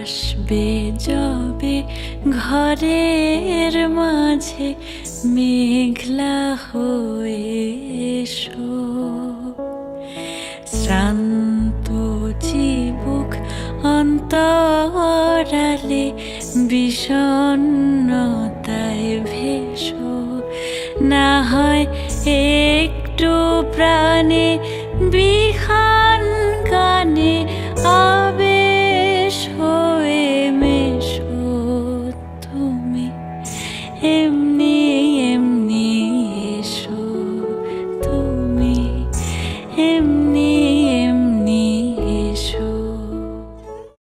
আসবে যবে ঘরের মাঝে মেঘলা হয়ে এসো। শ্রান্ত চিবুক অন্তরালে বিষণ্ণতায় ভেসো না হয় একটু প্রাণে, বিহান গানে আবেশ হয়ে মেশো তুমি। এমনি